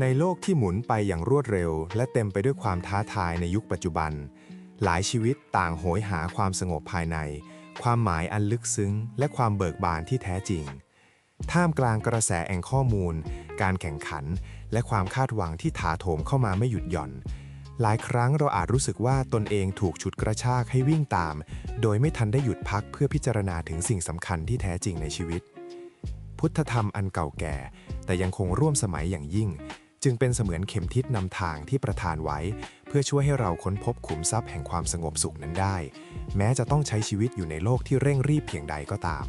ในโลกที่หมุนไปอย่างรวดเร็ว และเต็มไปด้วยความท้าทายในยุคปัจจุบัน หลายชีวิตต่างโหยหาความสงบภายใน ความหมายอันลึกซึ้ง และความเบิกบานที่แท้จริง ท่ามกลางกระแสแห่งข้อมูล การแข่งขัน และความคาดหวังที่ถาโถมเข้ามาไม่หยุดหย่อน หลายครั้งเราอาจรู้สึกว่าตนเองถูกฉุดกระชากให้วิ่งตาม โดยไม่ทันได้หยุดพักเพื่อพิจารณาถึงสิ่งสำคัญที่แท้จริงในชีวิต พุทธธรรมอันเก่าแก่ แต่ยังคงร่วมสมัยอย่างยิ่ง จึงเป็นเสมือนเข็มทิศนำทางที่ประทานไว้ เพื่อช่วยให้เราค้นพบขุมทรัพย์แห่งความสงบสุขนั้นได้ แม้จะต้องใช้ชีวิตอยู่ในโลกที่เร่งรีบเพียงใดก็ตาม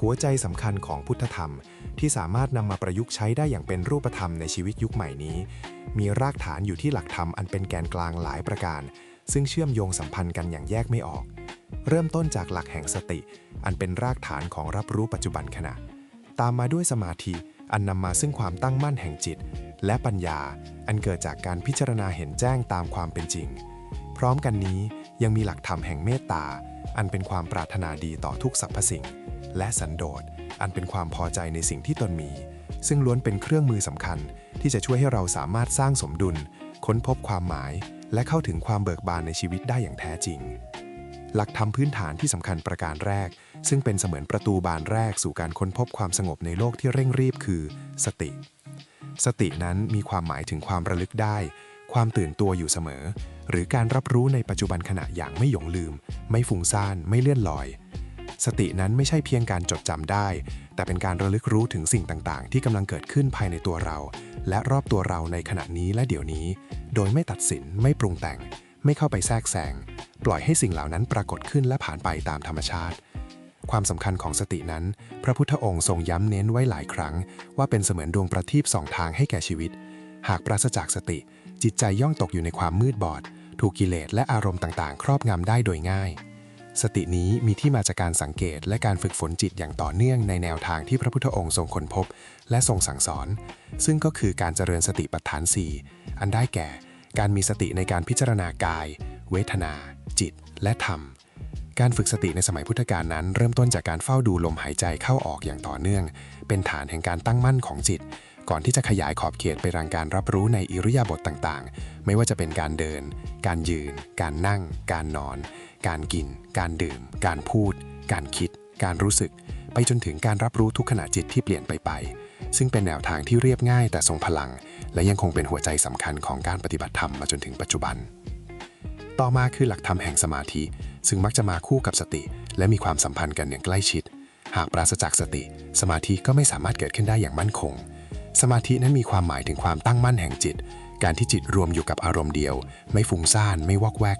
หัวใจสำคัญของพุทธธรรมที่สามารถนำมาประยุกต์ใช้ได้อย่างเป็นรูปธรรมในชีวิตยุคใหม่นี้ มีรากฐานอยู่ที่หลักธรรมอันเป็นแกนกลางหลายประการ ซึ่งเชื่อมโยงสัมพันธ์กันอย่างแยกไม่ออก เริ่มต้นจากหลักแห่งสติ อันเป็นรากฐานของรับรู้ปัจจุบันขณะ ตามมาด้วยสมาธิ อันนำมาซึ่งความตั้งมั่นแห่งจิต และปัญญา อันเกิดจากการพิจารณาเห็นแจ้งตามความเป็นจริง พร้อมกันนี้ยังมีหลักธรรมแห่งเมตตา อันเป็นความปรารถนาดีต่อทุกสรรพสิ่ง และสันโดษ อันเป็นความพอใจในสิ่งที่ตนมี ซึ่งล้วนเป็นเครื่องมือสำคัญ ที่จะช่วยให้เราสามารถสร้างสมดุล ค้นพบความหมาย และเข้าถึงความเบิกบานในชีวิตได้อย่างแท้จริง หลักธรรมพื้นฐานที่สำคัญประการแรก ซึ่งเป็นเสมือนประตูบานแรกสู่การค้นพบความสงบในโลกที่เร่งรีบคือ สติ สตินั้นมีความหมายถึงความระลึกได้ ความตื่นตัวอยู่เสมอ หรือการรับรู้ในปัจจุบันขณะอย่างไม่หยงลืม ไม่ฟุ้งซ่านไม่เลื่อนลอย สตินั้นไม่ใช่เพียงการจดจำได้ แต่เป็นการระลึกรู้ถึงสิ่งต่างๆ ที่กำลังเกิดขึ้นภายในตัวเรา และรอบตัวเราในขณะนี้และเดี๋ยวนี้ โดยไม่ตัดสินไม่ปรุงแต่ง ไม่เข้าไปแทรกแซงปล่อยให้สิ่งเหล่านั้นปรากฏขึ้นและผ่านไปตามธรรมชาติ ความสำคัญของสตินั้น พระพุทธองค์ทรงย้ำเน้นไว้หลายครั้ง ว่าเป็นเสมือนดวงประทีปสองทางให้แก่ชีวิต หากปราศจากสติ จิตใจย่องตกอยู่ในความมืดบอด ถูกกิเลสและอารมณ์ต่างๆ ครอบงำได้โดยง่าย สตินี้มีที่มาจากการสังเกตและการฝึกฝนจิตอย่างต่อเนื่องในแนวทางที่พระพุทธองค์ทรงค้นพบ และทรงสั่งสอน ซึ่งก็คือการเจริญสติปัฏฐาน 4 อันได้แก่ การมีสติในการพิจารณากาย เวทนา จิต และธรรม การฝึกสติในสมัยพุทธกาลนั้น เริ่มต้นจากการเฝ้าดูลมหายใจเข้าออกอย่างต่อเนื่อง เป็นฐานแห่งการตั้งมั่นของจิต ก่อนที่จะขยายขอบเขตไปรังการรับรู้ในอิริยาบถต่างๆ ไม่ว่าจะเป็นการเดิน การยืน การนั่ง การนอน การกิน การดื่ม การพูด การคิด การรู้สึก ไปจนถึงการรับรู้ทุกขณะจิตที่เปลี่ยนไปไป ซึ่งเป็นแนวทางที่เรียบง่ายแต่ทรงพลัง และยังคงเป็นหัวใจสำคัญของการปฏิบัติธรรมมาจนถึงปัจจุบัน ต่อมาคือหลักธรรมแห่งสมาธิ ซึ่งมักจะมาคู่กับสติ และมีความสัมพันธ์กันอย่างใกล้ชิด หากปราศจากสติ สมาธิก็ไม่สามารถเกิดขึ้นได้อย่างมั่นคง สมาธินั้นมีความหมายถึงความตั้งมั่นแห่งจิต การที่จิตรวมอยู่กับอารมณ์เดียว ไม่ฟุ้งซ่านไม่วอกแวก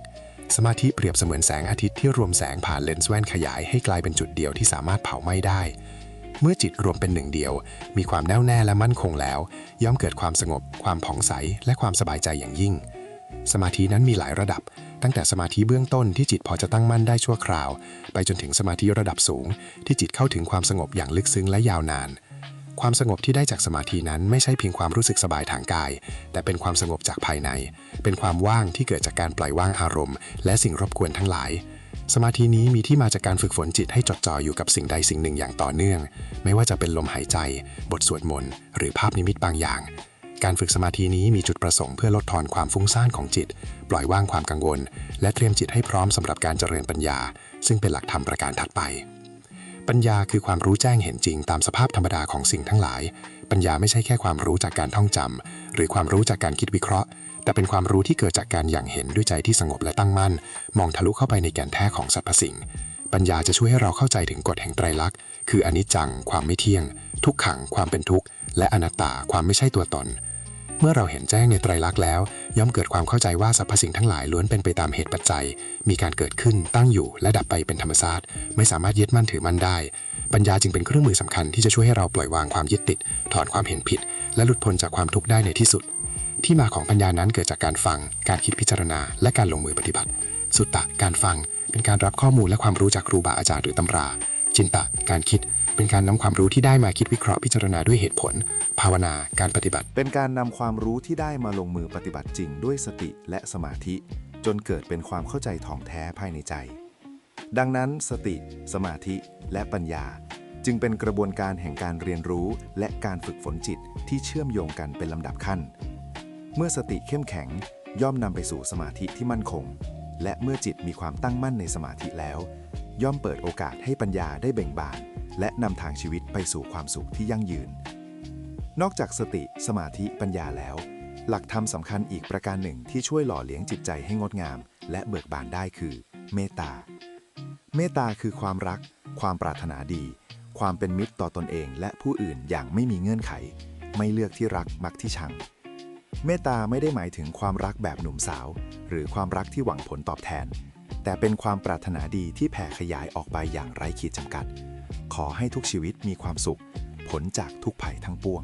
สมาธิเปรียบเสมือนแสงอาทิตย์ที่รวมแสงผ่านเลนส์แว่นขยายให้กลายเป็นจุดเดียวที่สามารถเผาไหม้ได้เมื่อจิตรวมเป็นหนึ่งเดียว มีความแน่วแน่และมั่นคงแล้ว ย่อมเกิดความสงบ ความผ่องใส และความสบายใจอย่างยิ่ง สมาธินั้นมีหลายระดับ ตั้งแต่สมาธิเบื้องต้นที่จิตพอจะตั้งมั่นได้ชั่วคราว ไปจนถึงสมาธิระดับสูง ที่จิตเข้าถึงความสงบอย่างลึกซึ้งและยาวนาน ความสงบที่ได้จากสมาธินั้นไม่ใช่เพียงความรู้สึกสบายทางกาย แต่เป็นความสงบจากภายใน เป็นความว่างที่เกิดจากการปล่อยว่างอารมณ์ และสิ่งรบกวนทั้งหลาย สมาธินี้มีที่มาจากการฝึกฝนจิตให้จดจ่ออยู่กับสิ่งใดสิ่งหนึ่งอย่างต่อเนื่อง ไม่ว่าจะเป็นลมหายใจ บทสวดมนต์หรือภาพนิมิตบางอย่างการฝึกสมาธินี้มีจุดประสงค์เพื่อลดทอนความฟุ้งซ่านของจิต ปล่อยว่างความกังวล และเตรียมจิตให้พร้อมสำหรับการเจริญปัญญา ซึ่งเป็นหลักธรรมประการถัดไป ปัญญาคือความรู้แจ้งเห็นจริงตามสภาพธรรมดาของสิ่งทั้งหลาย ปัญญาไม่ใช่แค่ความรู้จากการท่องจำหรือความรู้จากการคิดวิเคราะห์ แต่เป็นความรู้ที่เกิดจากการอย่างเห็นด้วยใจที่สงบและตั้งมั่น มองทะลุเข้าไปในแก่นแท้ของสรรพสิ่ง ปัญญาจะช่วยให้เราเข้าใจถึงกฎแห่งไตรลักษณ์คืออนิจจัง ความไม่เที่ยง ทุกขัง ความเป็นทุกข์ และอนัตตา ความไม่ใช่ตัวตน เมื่อเราเห็นแจ้งในไตรลักษณ์แล้ว ย่อมเกิดความเข้าใจว่าสรรพสิ่งทั้งหลายล้วนเป็นไปตามเหตุปัจจัย มีการเกิดขึ้นตั้งอยู่และดับไปเป็นธรรมชาติไม่สามารถยึดมั่นถือมั่นได้ ปัญญาจึงเป็นเครื่องมือสำคัญที่จะช่วยให้เราปล่อยวางความยึดติด ถอนความเห็นผิด และหลุดพ้นจากความทุกข์ได้ในที่สุด ที่มาของปัญญานั้นเกิดจากการฟัง การคิดพิจารณา และการลงมือปฏิบัติ สุตตะการฟัง เป็นการรับข้อมูลและความรู้จากครูบาอาจารย์หรือตำรา จินตะการคิด เป็นการนำความรู้ที่ได้มาคิดวิเคราะห์พิจารณาด้วยเหตุผล ภาวนาการปฏิบัติ เป็นการนำความรู้ที่ได้มาลงมือปฏิบัติจริงด้วยสติและสมาธิ จนเกิดเป็นความเข้าใจถ่องแท้ภายในใจ ดังนั้นสติ สมาธิ และปัญญา จึงเป็นกระบวนการแห่งการเรียนรู้ และการฝึกฝนจิตที่เชื่อมโยงกันเป็นลำดับขั้น เมื่อสติเข้มแข็งย่อมนำไปสู่สมาธิที่มั่นคง และเมื่อจิตมีความตั้งมั่นในสมาธิแล้ว ย่อมเปิดโอกาสให้ปัญญาได้เบ่งบาน และนำทางชีวิตไปสู่ความสุขที่ยั่งยืน นอกจากสติสมาธิปัญญาแล้ว หลักธรรมสำคัญอีกประการหนึ่งที่ช่วยหล่อเลี้ยงจิตใจให้งดงาม และเบิกบานได้คือ เมตตา เมตตาคือความรัก ความปรารถนาดี ความเป็นมิตรต่อตนเองและผู้อื่นอย่างไม่มีเงื่อนไข ไม่เลือกที่รักมักที่ชัง เมตตาไม่ได้หมายถึงความรักแบบหนุ่มสาว หรือความรักที่หวังผลตอบแทนแต่เป็นความปรารถนาดีที่แผ่ขยายออกไปอย่างไร้ขีดจำกัด ขอให้ทุกชีวิตมีความสุข ผลจากทุกภัยทั้งปวง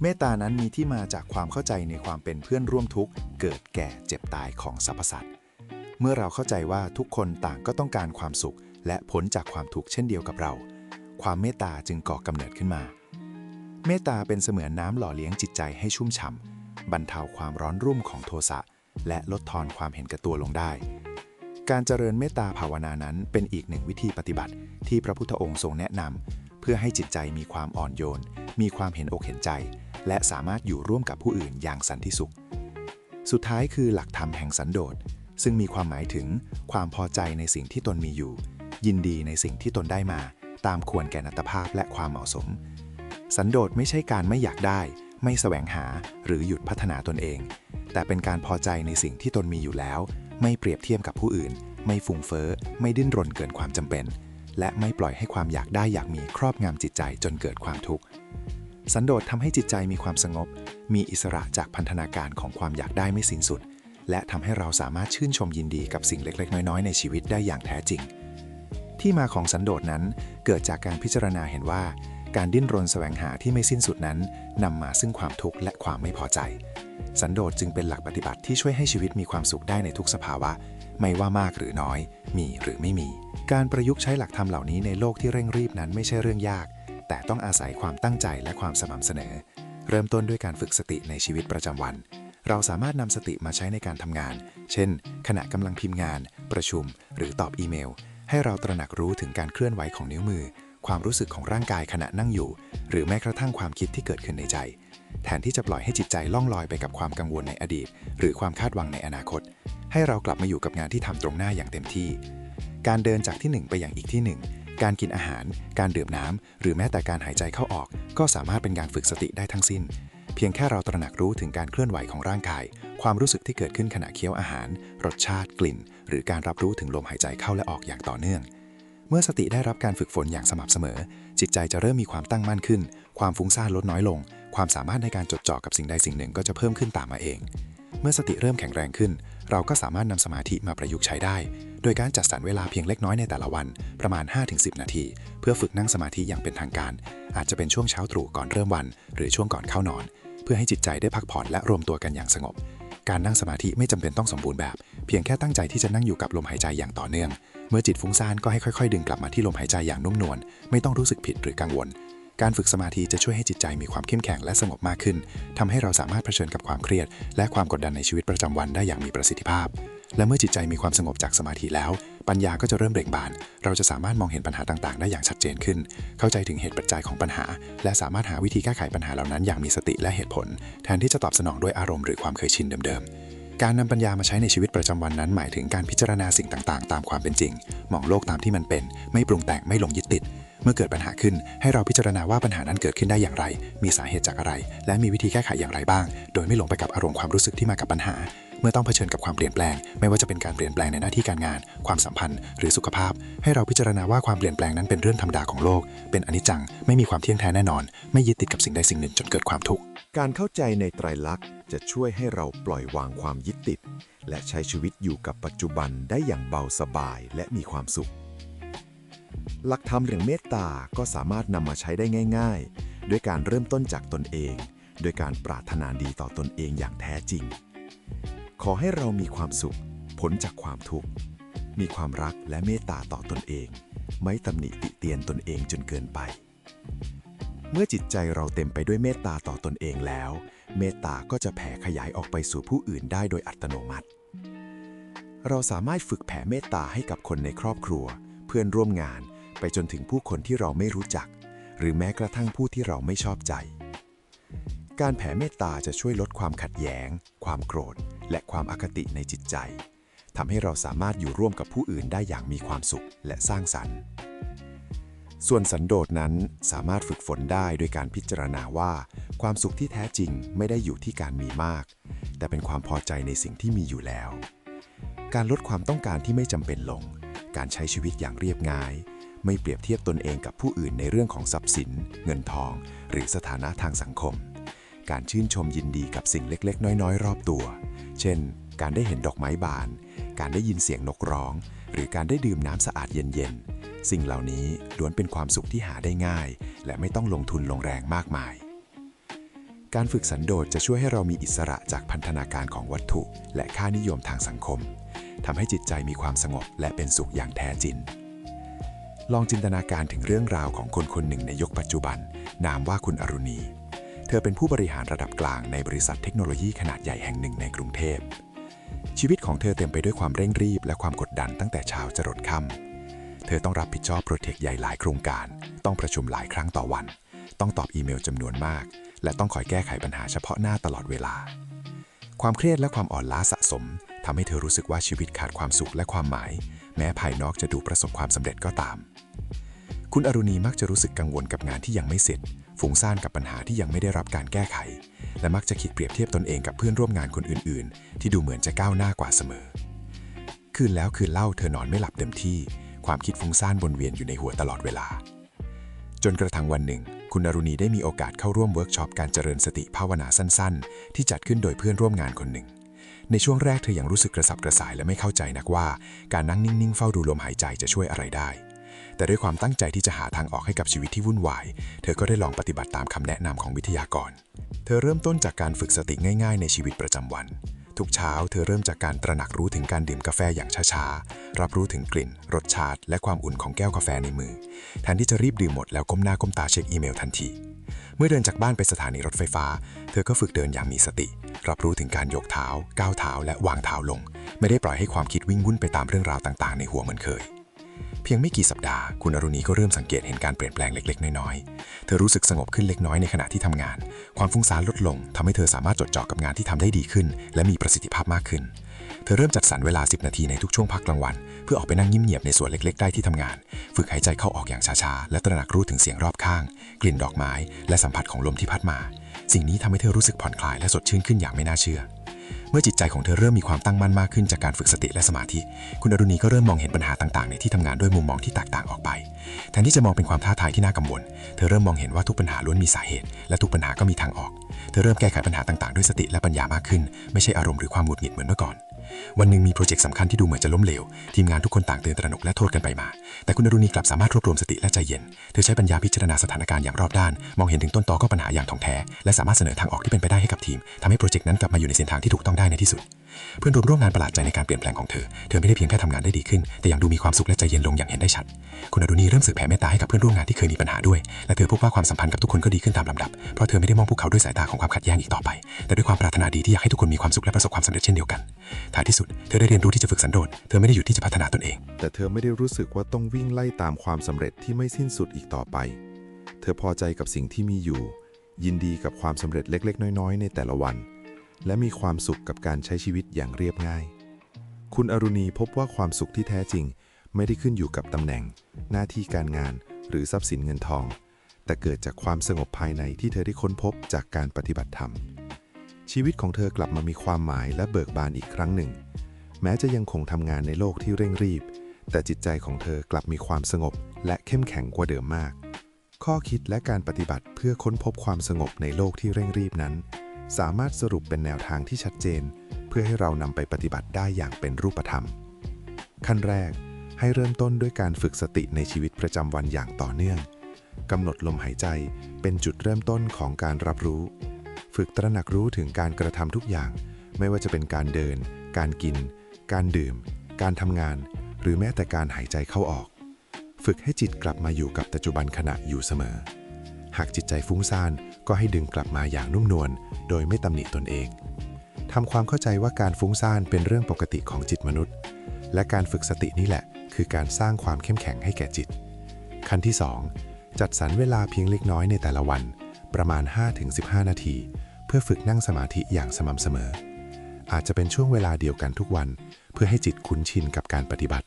เมตตานั้นมีที่มาจากความเข้าใจในความเป็นเพื่อนร่วมทุกข์ เกิดแก่เจ็บตายของสรรพสัตว์ เมื่อเราเข้าใจว่าทุกคนต่างก็ต้องการความสุข และพ้นจากความทุกข์เช่นเดียวกับเรา ความเมตตาจึงก่อกำเนิดขึ้นมา เมตตาเป็นเสมือนน้ำหล่อเลี้ยงจิตใจให้ชุ่มฉ่ำบรรเทาความร้อนรุ่มของโทสะและลดทอนความเห็นแก่ตัวลงได้ การเจริญเมตตาภาวนานั้นเป็นอีกหนึ่งวิธีปฏิบัติที่พระพุทธองค์ทรงแนะนำเพื่อให้จิตใจมีความอ่อนโยน มีความเห็นอกเห็นใจ และสามารถอยู่ร่วมกับผู้อื่นอย่างสันติสุข สุดท้ายคือหลักธรรมแห่งสันโดษซึ่งมีความหมายถึงความพอใจในสิ่งที่ตนมีอยู่ ยินดีในสิ่งที่ตนได้มา ตามควรแก่นัตภาพและความเหมาะสม สันโดษไม่ใช่การไม่อยากได้ ไม่แสวงหาหรือหยุดพัฒนาตนเอง แต่เป็นการพอใจในสิ่งที่ตนมีอยู่แล้ว ไม่เปรียบเทียบกับผู้อื่น ไม่ฟุ้งเฟ้อ ไม่ดิ้นรนเกินความจำเป็น และไม่ปล่อยให้ความอยากได้อยากมีครอบงำจิตใจจนเกิดความทุกข์ สันโดษทำให้จิตใจมีความสงบ มีอิสระจากพันธนาการของความอยากได้ไม่สิ้นสุด และทำให้เราสามารถชื่นชมยินดีกับสิ่งเล็ก ๆ น้อย ๆ ในชีวิตได้อย่างแท้จริง ที่มาของสันโดษนั้นเกิดจากการพิจารณาเห็นว่า การดิ้นรนแสวงหาที่ไม่สิ้นสุดนั้นนำมาซึ่งความทุกข์และความไม่พอใจ สันโดษจึงเป็นหลักปฏิบัติที่ช่วยให้ชีวิตมีความสุขได้ในทุกสภาวะ ไม่ว่ามากหรือน้อย มีหรือไม่มี การประยุกต์ใช้หลักธรรมเหล่านี้ในโลกที่เร่งรีบนั้นไม่ใช่เรื่องยาก แต่ต้องอาศัยความตั้งใจและความสม่ำเสนอ เริ่มต้นด้วยการฝึกสติในชีวิตประจำวัน เราสามารถนำสติมาใช้ในการทำงาน เช่น ขณะกำลังพิมพ์งาน ประชุม หรือตอบอีเมล ให้เราตระหนักรู้ถึงการเคลื่อนไหวของนิ้วมือ ความรู้สึกของร่างกายขณะนั่งอยู่ หรือแม้กระทั่งความคิดที่เกิดขึ้นในใจ แทนที่จะปล่อยให้จิตใจล่องลอยไปกับความกังวลในอดีต หรือความคาดหวังในอนาคต ให้เรากลับมาอยู่กับงานที่ทำตรงหน้าอย่างเต็มที่ การเดินจากที่หนึ่งไปอย่างอีกที่หนึ่งการกินอาหาร การดื่มน้ำหรือแม้แต่การหายใจเข้าออก ก็สามารถเป็นการฝึกสติได้ทั้งสิ้น เพียงแค่เราตระหนักรู้ถึงการเคลื่อนไหวของร่างกาย ความรู้สึกที่เกิดขึ้นขณะเคี้ยวอาหาร รสชาติกลิ่น หรือการรับรู้ถึงลมหายใจเข้าและออกอย่างต่อเนื่อง เมื่อสติได้รับการฝึกฝนอย่างสม่ำเสมอ จิตใจจะเริ่มมีความตั้งมั่นขึ้น ความฟุ้งซ่านลดน้อยลง ความสามารถในการจดจ่อกับสิ่งใดสิ่งหนึ่งก็จะเพิ่มขึ้นตามมาเอง เมื่อสติเริ่มแข็งแรงขึ้น เราก็สามารถนำสมาธิมาประยุกต์ใช้ได้ โดยการจัดสรรเวลาเพียงเล็กน้อยในแต่ละวัน ประมาณ 5-10 นาที เพื่อฝึกนั่งสมาธิอย่างเป็นทางการ อาจจะเป็นช่วงเช้าตรู่ก่อนเริ่มวัน หรือช่วงก่อนเข้านอน เพื่อให้จิตใจได้พักผ่อนและรวมตัวกันอย่างสงบ การนั่งสมาธิไม่จำเป็นต้องสมบูรณ์แบบ เพียงแค่ตั้งใจที่จะนั่งอยู่กับลมหายใจอย่างต่อเนื่อง เมื่อจิตฟุ้งซ่านก็ให้ค่อยๆ ดึงกลับมาที่ลมหายใจอย่างนุ่มนวลไม่ต้องรู้สึกผิดหรือกังวล การฝึกสมาธิจะช่วยให้จิตใจมีความเข้มแข็งและสงบมากขึ้นทำให้เราสามารถเผชิญกับความเครียด และความกดดันในชีวิตประจำวันได้อย่างมีประสิทธิภาพ และเมื่อจิตใจมีความสงบจากสมาธิแล้ว ปัญญาก็จะเริ่มเบ่งบาน เราจะสามารถมองเห็นปัญหาต่างๆ ได้อย่างชัดเจนขึ้น เข้าใจถึงเหตุปัจจัยของปัญหา และสามารถหาวิธีแก้ไขปัญหาเหล่านั้นอย่างมีสติและเหตุผล แทนที่จะตอบสนองด้วยอารมณ์หรือความเคยชินเดิมๆ การนำปัญญามาใช้ในชีวิตประจำวันนั้นหมายถึงการพิจารณาสิ่งต่างๆ ตามความเป็นจริง มองโลกตามที่มันเป็น ไม่ปรุงแต่งไม่หลงยึดติด เมื่อเกิดปัญหาขึ้น ให้เราพิจารณาว่าปัญหานั้นเกิดขึ้นได้อย่างไร มีสาเหตุจากอะไร และมีวิธีแก้ไขอย่างไรบ้าง โดยไม่หลงไปกับอารมณ์ความรู้สึกที่มากับปัญหา มื่อต้องเผชิญกับความเปลี่ยนแปลง ไม่ว่าจะเป็นการเปลี่ยนแปลงในหน้าที่การงาน ความสัมพันธ์ หรือสุขภาพ ให้เราพิจารณาว่าความเปลี่ยนแปลงนั้นเป็นเรื่องธรรมดาของโลก เป็นอนิจจัง ไม่มีความเที่ยงแท้แน่นอน ไม่ยึดติดกับสิ่งใดสิ่งหนึ่งจนเกิดความทุกข์ การเข้าใจในไตรลักษณ์จะช่วยให้เราปล่อยวางความยึดติด และใช้ชีวิตอยู่กับปัจจุบันได้อย่างเบาสบายและมีความสุข หลักธรรมเรื่องเมตตา ก็สามารถนำมาใช้ได้ง่าย ๆ ด้วยการเริ่มต้นจากตนเอง โดยการปรารถนาดีต่อตนเองอย่างแท้จริง ขอให้เรามีความสุขผลจากความทุกข์ มีความรักและเมตตาต่อตนเอง ไม่ตำหนิติเตียนตนเองจนเกินไป เมื่อจิตใจเราเต็มไปด้วยเมตตาต่อตนเองแล้ว เมตตาก็จะแผ่ขยายออกไปสู่ผู้อื่นได้โดยอัตโนมัติ เราสามารถฝึกแผ่เมตตาให้กับคนในครอบครัว เพื่อนร่วมงานไปไปจนถึงผู้คนที่เราไม่รู้จัก หรือแม้กระทั่งผู้ที่เราไม่ชอบใจ การแผ่เมตตาจะช่วยลดความขัดแย้ง ความโกรธ และความอคติในจิตใจทำให้เราสามารถอยู่ร่วมกับผู้อื่นได้อย่างมีความสุขและสร้างสรรค์ ส่วนสันโดษนั้นสามารถฝึกฝนได้โดยการพิจารณาว่า ความสุขที่แท้จริงไม่ได้อยู่ที่การมีมาก แต่เป็นความพอใจในสิ่งที่มีอยู่แล้ว การลดความต้องการที่ไม่จำเป็นลง การใช้ชีวิตอย่างเรียบง่าย ไม่เปรียบเทียบตนเองกับผู้อื่นในเรื่องของทรัพย์สิน เงินทอง หรือสถานะทางสังคม การชื่นชมยินดีกับสิ่งเล็กๆ น้อยๆ รอบตัว เช่น การได้เห็นดอกไม้บาน การได้ยินเสียงนกร้อง หรือการได้ดื่มน้ำสะอาดเย็นๆ สิ่งเหล่านี้ล้วนเป็นความสุขที่หาได้ง่าย และไม่ต้องลงทุนลงแรงมากมาย การฝึกสันโดษจะช่วยให้เรามีอิสระจากพันธนาการของวัตถุ และค่านิยมทางสังคมทำให้จิตใจมีความสงบและเป็นสุขอย่างแท้จริงลองจินตนาการถึงเรื่องราวของคนคนหนึ่งในยุคปัจจุบัน นามว่าคุณอรุณี เธอเป็นผู้บริหารระดับกลางในบริษัทเทคโนโลยีขนาดใหญ่แห่งหนึ่งในกรุงเทพ ชีวิตของเธอเต็มไปด้วยความเร่งรีบและความกดดันตั้งแต่เช้าจรดค่ำ เธอต้องรับผิดชอบโปรเจกต์ใหญ่หลายโครงการ ต้องประชุมหลายครั้งต่อวัน ต้องตอบอีเมลจำนวนมาก และต้องคอยแก้ไขปัญหาเฉพาะหน้าตลอดเวลา ความเครียดและความอ่อนล้าสะสมทำให้เธอรู้สึกว่าชีวิตขาดความสุขและความหมาย แม้ภายนอกจะดูประสบความสำเร็จก็ตาม คุณอรุณีมักจะรู้สึกกังวลกับงานที่ยังไม่เสร็จ ฟุ้งซ่านกับปัญหาที่ยังไม่ได้รับการแก้ไข และมักจะคิดเปรียบเทียบตนเองกับเพื่อนร่วมงานคนอื่น ๆ ที่ดูเหมือนจะก้าวหน้ากว่าเสมอ คืนแล้วคืนเล่าเธอนอนไม่หลับเต็มที่ ความคิดฟุ้งซ่านวนเวียนอยู่ในหัวตลอดเวลา จนกระทั่งวันหนึ่ง คุณอรุณีได้มีโอกาสเข้าร่วมเวิร์กช็อปการเจริญสติภาวนาสั้น ๆ ที่จัดขึ้นโดยเพื่อนร่วมงานคนหนึ่ง ในช่วงแรกเธอยังรู้สึกกระสับกระส่ายและไม่เข้าใจนักว่า การนั่งนิ่ง ๆ เฝ้าดูลมหายใจจะช่วยอะไรได้ แต่ด้วยความตั้งใจที่จะหาทางออกให้กับชีวิตที่วุ่นวาย เธอก็ได้ลองปฏิบัติตามคำแนะนำของวิทยากร เธอเริ่มต้นจากการฝึกสติง่ายๆ ในชีวิตประจำวัน ทุกเช้าเธอเริ่มจากการตระหนักรู้ถึงการดื่มกาแฟอย่างช้าๆ รับรู้ถึงกลิ่น รสชาติ และความอุ่นของแก้วกาแฟในมือ แทนที่จะรีบดื่มหมดแล้วก้มหน้าก้มตาเช็คอีเมลทันที เมื่อเดินจากบ้านไปสถานีรถไฟฟ้า เธอก็ฝึกเดินอย่างมีสติ รับรู้ถึงการยกเท้า ก้าวเท้า และวางเท้าลง ไม่ได้ปล่อยให้ความคิดวิ่งวุ่นไปตามเรื่องราวต่าง ๆ ในหัวเหมือนเคย เพียงไม่กี่สัปดาห์ คุณอรุณีก็เริ่มสังเกตเห็นการเปลี่ยนแปลงเล็กๆ น้อยๆ เธอรู้สึกสงบขึ้นเล็กน้อยในขณะที่ทำงาน ความฟุ้งซ่านลดลงทำให้เธอสามารถจดจ่อกับงานที่ทำได้ดีขึ้น และมีประสิทธิภาพมากขึ้น เธอเริ่มจัดสรรเวลา 10 นาทีในทุกช่วงพักกลางวัน เพื่อออกไปนั่งยิ้มเงียบในสวนเล็กๆใกล้ที่ทำงาน ฝึกหายใจเข้าออกอย่างช้าๆ และตระหนักรู้ถึงเสียงรอบข้าง กลิ่นดอกไม้ และสัมผัสของลมที่พัดมา สิ่งนี้ทำให้เธอรู้สึกผ่อนคลายและสดชื่นขึ้นอย่างไม่น่าเชื่อ มื่อจิตใจของเธอเริ่มมีความตั้งมั่นมากขึ้นจากการฝึกสติและสมาธิ คุณอรุณีก็เริ่มมองเห็นปัญหาต่างๆ ในที่ทำงานด้วยมุมมองที่แตกต่างออกไป แทนที่จะมองเป็นความท้าทายที่น่ากังวล เธอเริ่มมองเห็นว่าทุกปัญหาล้วนมีสาเหตุ และทุกปัญหาก็มีทางออก เธอเริ่มแก้ไขปัญหาต่างๆ ด้วยสติและปัญญามากขึ้น ไม่ใช่อารมณ์หรือความหงุดหงิดเหมือนเมื่อก่อน วันหนึ่งมีโปรเจกต์สำคัญที่ดูเหมือนจะล้มเหลว ทีมงานทุกคนต่างตื่นตระหนกและโทษกันไปมา แต่คุณอรุณีกลับสามารถรวบรวมสติและใจเย็น เธอใช้ปัญญาพิจารณาสถานการณ์อย่างรอบด้าน มองเห็นถึงต้นตอก็ปัญหาอย่างถ่องแท้ และสามารถเสนอทางออกที่เป็นไปได้ให้กับทีมทำให้โปรเจกต์นั้นกลับมาอยู่ในเส้นทางที่ถูกต้องได้ในที่สุด เพื่อนร่วมร่วมงานประหลาดใจในการเปลี่ยนแปลงของเธอ เธอไม่ได้เพียงแค่ทำงานได้ดีขึ้น แต่ยังดูมีความสุขและใจเย็นลงอย่างเห็นได้ชัด คุณอรุณีเริ่มสื่อแผ่เมตตาให้กับเพื่อนร่วมงานที่เคยมีปัญหาด้วย และเธอพบว่าความสัมพันธ์กับทุกคนก็ดีขึ้นตามลำดับ เพราะเธอไม่ได้มองพวกเขาด้วยสายตาของความขัดแย้งอีกต่อไป แต่ด้วยความปรารถนาดีที่อยากให้ทุกคนมีความสุขและประสบความสำเร็จเช่นเดียวกัน ท้ายที่สุด เธอได้เรียนรู้ที่จะฝึกสันโดษ เธอไม่ได้หยุดที่จะพัฒนาตนเอง แต่เธอไม่ได้รู้สึกว่าต้องวิ่งไล่ตามความสำเร็จที่ไม่สิ้นสุดอีกต่อไป เธอพอใจกับสิ่งที่มีอยู่ ยินดีกับความสำเร็จเล็ก ๆ น้อย ๆ ในแต่ละวัน และมีความสุขกับการใช้ชีวิตอย่างเรียบง่าย คุณอรุณีพบว่าความสุขที่แท้จริง ไม่ได้ขึ้นอยู่กับตำแหน่ง หน้าที่การงาน หรือทรัพย์สินเงินทอง แต่เกิดจากความสงบภายในที่เธอได้ค้นพบจากการปฏิบัติธรรม ชีวิตของเธอกลับมามีความหมายและเบิกบานอีกครั้งหนึ่ง แม้จะยังคงทำงานในโลกที่เร่งรีบ แต่จิตใจของเธอกลับมีความสงบ และเข้มแข็งกว่าเดิมมาก ข้อคิดและการปฏิบัติเพื่อค้นพบความสงบในโลกที่เร่งรีบนั้น สามารถสรุปเป็นแนวทางที่ชัดเจน เพื่อให้เรานำไปปฏิบัติได้อย่างเป็นรูปธรรม ขั้นแรกให้เริ่มต้นด้วยการฝึกสติในชีวิตประจำวันอย่างต่อเนื่องกำหนดลมหายใจเป็นจุดเริ่มต้นของการรับรู้ ฝึกตระหนักรู้ถึงการกระทำทุกอย่าง ไม่ว่าจะเป็นการเดิน การกิน การดื่ม การทำงาน หรือแม้แต่การหายใจเข้าออก ฝึกให้จิตกลับมาอยู่กับปัจจุบันขณะอยู่เสมอ หากจิตใจฟุ้งซ่าน ก็ให้ดึงกลับมาอย่างนุ่มนวลโดยไม่ตำหนิตนเองทำความเข้าใจว่าการฟุ้งซ่านเป็นเรื่องปกติของจิตมนุษย์ และการฝึกสตินี่แหละ คือการสร้างความเข้มแข็งให้แก่จิต ขั้นที่ 2 จัดสรรเวลาเพียงเล็กน้อยในแต่ละวัน ประมาณ 5-15 นาที เพื่อฝึกนั่งสมาธิอย่างสม่ำเสมอ อาจจะเป็นช่วงเวลาเดียวกันทุกวัน เพื่อให้จิตคุ้นชินกับการปฏิบัติ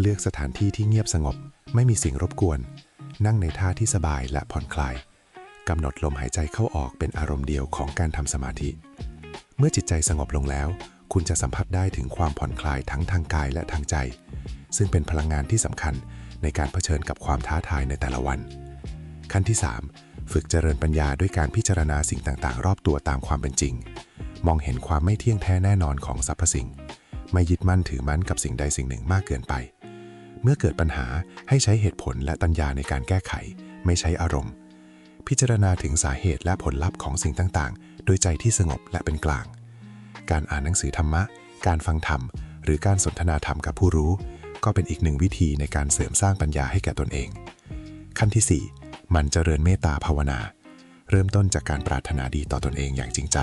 เลือกสถานที่ที่เงียบสงบ ไม่มีสิ่งรบกวน นั่งในท่าที่สบายและผ่อนคลาย กำหนดลมหายใจเข้าออกเป็นอารมณ์เดียวของการทำสมาธิ เมื่อจิตใจสงบลงแล้ว คุณจะสัมผัสได้ถึงความผ่อนคลายทั้งทางกายและทางใจ ซึ่งเป็นพลังงานที่สำคัญในการเผชิญกับความท้าทายในแต่ละวัน ขั้นที่ 3 ฝึกเจริญปัญญาด้วยการพิจารณาสิ่งต่างๆ รอบตัวตามความเป็นจริง มองเห็นความไม่เที่ยงแท้แน่นอนของสรรพสิ่ง ไม่ยึดมั่นถือมั่นกับสิ่งใดสิ่งหนึ่งมากเกินไป เมื่อเกิดปัญหาให้ใช้เหตุผลและตัญญาในการแก้ไข ไม่ใช้อารมณ์ พิจารณาถึงสาเหตุและผลลัพธ์ของสิ่งต่างๆ โดยใจที่สงบและเป็นกลาง การอ่านหนังสือธรรมะ การฟังธรรม หรือการสนทนาธรรมกับผู้รู้ ก็เป็นอีกหนึ่งวิธีในการเสริมสร้างปัญญาให้แก่ตนเอง ขั้นที่ 4 มันเจริญเมตตาภาวนา เริ่มต้นจากการปรารถนาดีต่อตนเองอย่างจริงใจ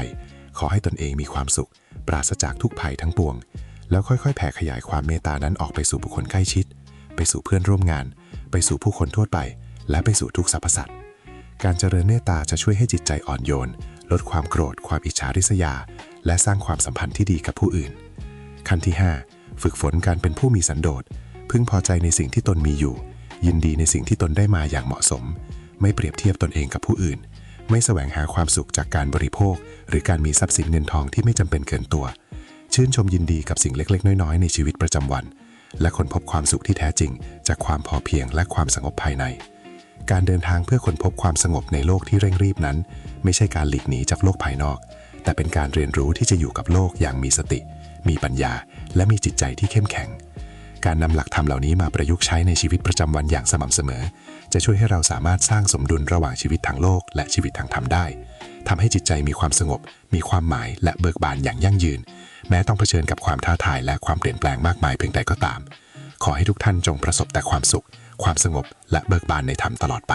ขอให้ตนเองมีความสุข ปราศจากทุกภัยทั้งปวง แล้วค่อยๆ แผ่ขยายความเมตตานั้นออกไปสู่บุคคลใกล้ชิด ไปสู่เพื่อนร่วมงาน ไปสู่ผู้คนทั่วไป และไปสู่ทุกสรรพสัตว์ การเจริญเมตตาจะช่วยให้จิตใจอ่อนโยน ลดความโกรธ ความอิจฉาริษยา และสร้างความสัมพันธ์ที่ดีกับผู้อื่น ขั้นที่ 5 ฝึกฝนการเป็นผู้มีสันโดษ พึงพอใจในสิ่งที่ตนมีอยู่ ยินดีในสิ่งที่ตนได้มาอย่างเหมาะสม ไม่เปรียบเทียบตนเองกับผู้อื่น ไม่แสวงหาความสุขจากการบริโภค หรือการมีทรัพย์สินเงินทองที่ไม่จำเป็นเกินตัว ชื่นชมยินดีกับสิ่งเล็ก ๆ น้อยๆ ในชีวิตประจำวัน และค้นพบความสุขที่แท้จริง จากความพอเพียงและความสงบภายใน การเดินทางเพื่อค้นพบความสงบในโลกที่เร่งรีบนั้น ไม่ใช่การหลีกหนีจากโลกภายนอก แต่เป็นการเรียนรู้ที่จะอยู่กับโลกอย่างมีสติ มีปัญญา และมีจิตใจที่เข้มแข็ง การนำหลักธรรมเหล่านี้มาประยุกต์ใช้ในชีวิตประจำวันอย่างสม่ำเสมอ จะช่วยให้เราสามารถสร้างสมดุลระหว่างชีวิตทางโลก และชีวิตทางธรรมได้ทำให้จิตใจมีความสงบ มีความหมายและเบิกบานอย่างยั่งยืน แม้ต้องเผชิญกับความท้าทายและความเปลี่ยนแปลงมากมายเพียงใดก็ตาม ขอให้ทุกท่านจงประสบแต่ความสุข ความสงบและเบิกบานในธรรมตลอดไป